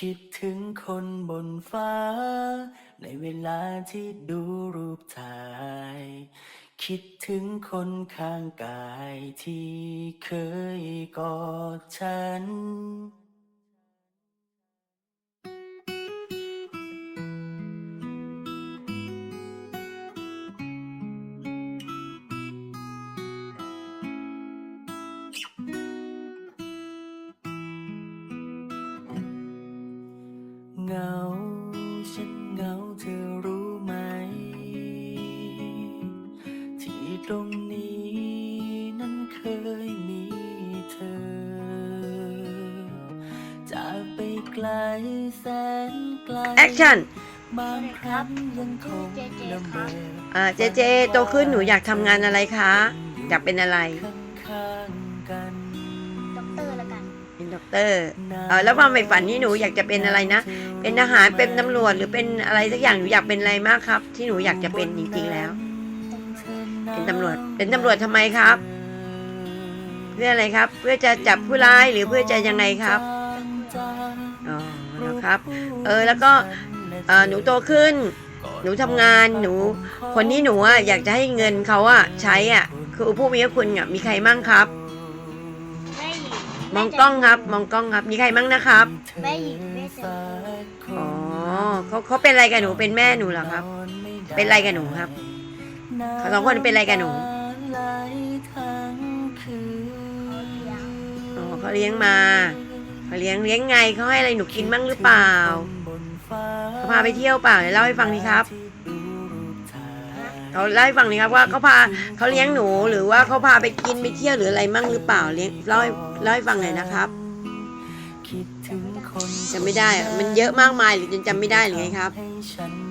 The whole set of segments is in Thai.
คิดถึงคนบนฟ้า ในเวลาที่ดูรูปถ่าย คิดถึงคนข้างกายที่เคยกอดฉัน ตรงนี้นั้นเคยมีเธอ จากไปไกลแสนไกลแอคชั่นบางครั้งยังคงเจเจละเมครัอบอ่าเจเจโตขึ้นหนูอยากทำงานอะไรคะอยากเป็นอะไรข้างๆกัน ด็อกเตอร์ละกันเป็นด็อกเตอร์เออแล้วความใฝ่ฝันที่หนูอยากจะเป็นอะไรนะ เป็นทหารเป็นตำรวจหรือเป็นอะไรสักอย่างหนูอยากเป็นอะไรมากครับ ที่หนูอยากจะเป็นจริงๆแล้ว เป็นตำรวจ เป็นตำรวจทำไมครับ เพื่ออะไรครับ เพื่อจะจับผู้ร้ายหรือเพื่อจะยังไงครับอ๋อนะครับ เออแล้วก็เออหนูโตขึ้น หนูทำงานหนู คนที่หนูอะอยากจะให้เงินเขาอะใช้อะ คือผู้มีพระคุณอะมีใครมั่งครับแม่หญิงมองกล้องครับ มองกล้องครับ มีใครมั่งนะครับแม่หญิงแม่เจออ๋อเขาเขาเป็นอะไรกับหนูเป็นแม่หนูเหรอครับ เป็นอะไรกับหนูครับ เขาสองคนเป็นอะไรกับหนูอ๋อเขาเลี้ยงมาเขาเลี้ยงเลี้ยงไงเขาให้อะไรหนูกินบ้างหรือเปล่าเขาพาไปเที่ยวเปล่าเดี๋ยวเล่าให้ฟังดีครับเขาเล่าให้ฟังดีครับว่าเขาพาเขาเลี้ยงหนูหรือว่าเขาพาไปกินไปเที่ยวหรืออะไรมั่งหรือเปล่าเลี้ยงเล่าให้เล่าให้ฟังหน่อยนะครับจำไม่ได้มันเยอะมากมายหรือจนจำไม่ได้หรือไงครับ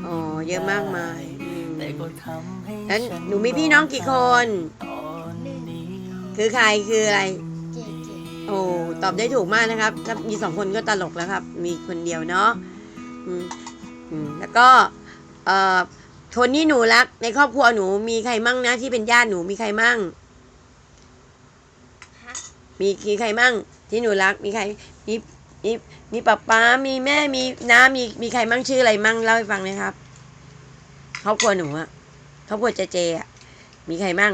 อ๋อเยอะมากมาย แล้วหนูมีพี่น้องกี่คน คือใครคืออะไรเจเจโอ้ตอบได้ถูกมากนะครับ ถ้ามีสองคนก็ตลกแล้วครับ มีคนเดียวเนาะอืมอืมแล้วก็เอ่อคนที่หนูรัก ในครอบครัวหนูมีใครมั่งนะ ที่เป็นญาติหนูมีใครมั่งฮะมีมีใครมั่ง ที่หนูรักมีใครมีมีมีป๊าป๊ามีแม่มีน้ามีมีใครมั่งชื่ออะไรมั่งเล่าให้ฟังหนะครับ ครอบครัวหนูอะครอบครัวเจเจอะมีใครมั่ง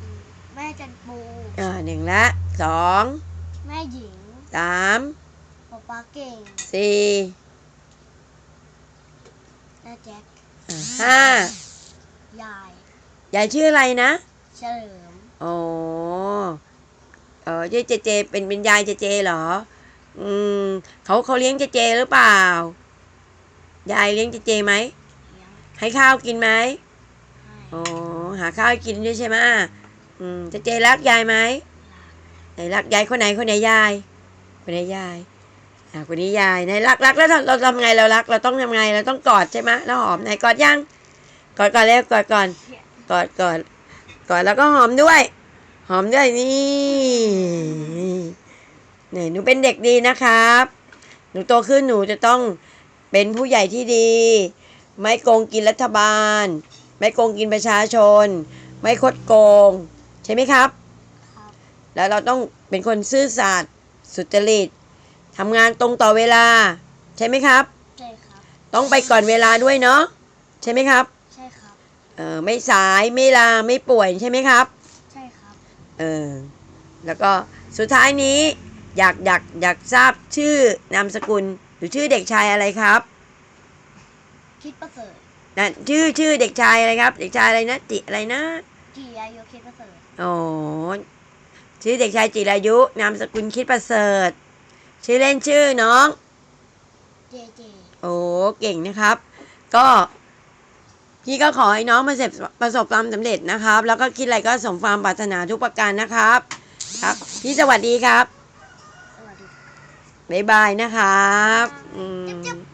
อืมแม่จันปูเออหนึ่งละสองแม่หญิงสามป๊าป๊าเก่งสี่แม่แจ็คอะห้ายายยายชื่ออะไรนะเฉลิมอ๋อเออเจเจเจเป็นเป็นยายเจเจเหรอ อืมเขาเขาเลี้ยงเจเจหรือเปล่า ยายเลี้ยงเจเจไหม เลี้ยงให้ข้าวกินไหมให้อ๋อหาข้าวให้กินด้วยใช่ไหมอืมเจเจรักยายไหมไหนรักยายคนไหนคนไหนยาย คนไหนยาย อ่าคนนี้ยายไหนรักรักแล้วเราเราทำไงเรารัก เราต้องทำไงเราต้องกอดใช่ไหมแล้วหอมไหนกอดยังกอดก่อนเร็วกอดก่อนกอดกอดกอดแล้วก็หอมด้วย หอมด้วยนี่นี่หนูเป็นเด็กดีนะครับ หนูโตขึ้นหนูจะต้อง เป็นผู้ใหญ่ที่ดี ไม่โกงกินรัฐบาล ไม่โกงกินประชาชน ไม่คดโกง ใช่ไหมครับครับ แล้วเราต้องเป็นคนซื่อสัตย์สุจริตทำงานตรงต่อเวลา ใช่ไหมครับ ใช่ครับ ต้องไปก่อนเวลาด้วยเนาะใช่ไหมครับ ใช่ครับ เออไม่สายไม่ลาไม่ป่วยใช่ไหมครับ ใช่ครับ เออแล้วก็สุดท้ายนี้อยากอยากอยากทราบชื่อนามสกุล หรือชื่อเด็กชายอะไรครับ คิดประเสริฐนั่นชื่อชื่อเด็กชายอะไรครับ เด็กชายอะไรนะจิอะไรนะกี่อายุคิดประเสริฐโอ้ชื่อเด็กชายจิรายุ นามสกุลคิดประเสริฐ ชื่อเล่นชื่อน้องเจเจโอ้เก่งนะครับ ก็พี่ก็ขอให้น้องประสบประสบความสำเร็จนะครับ แล้วก็คิดอะไรก็สมความปรารถนาทุกประการนะครับ ครับ พี่สวัสดีครับสวัสดี บ๊ายบายนะครับ อืม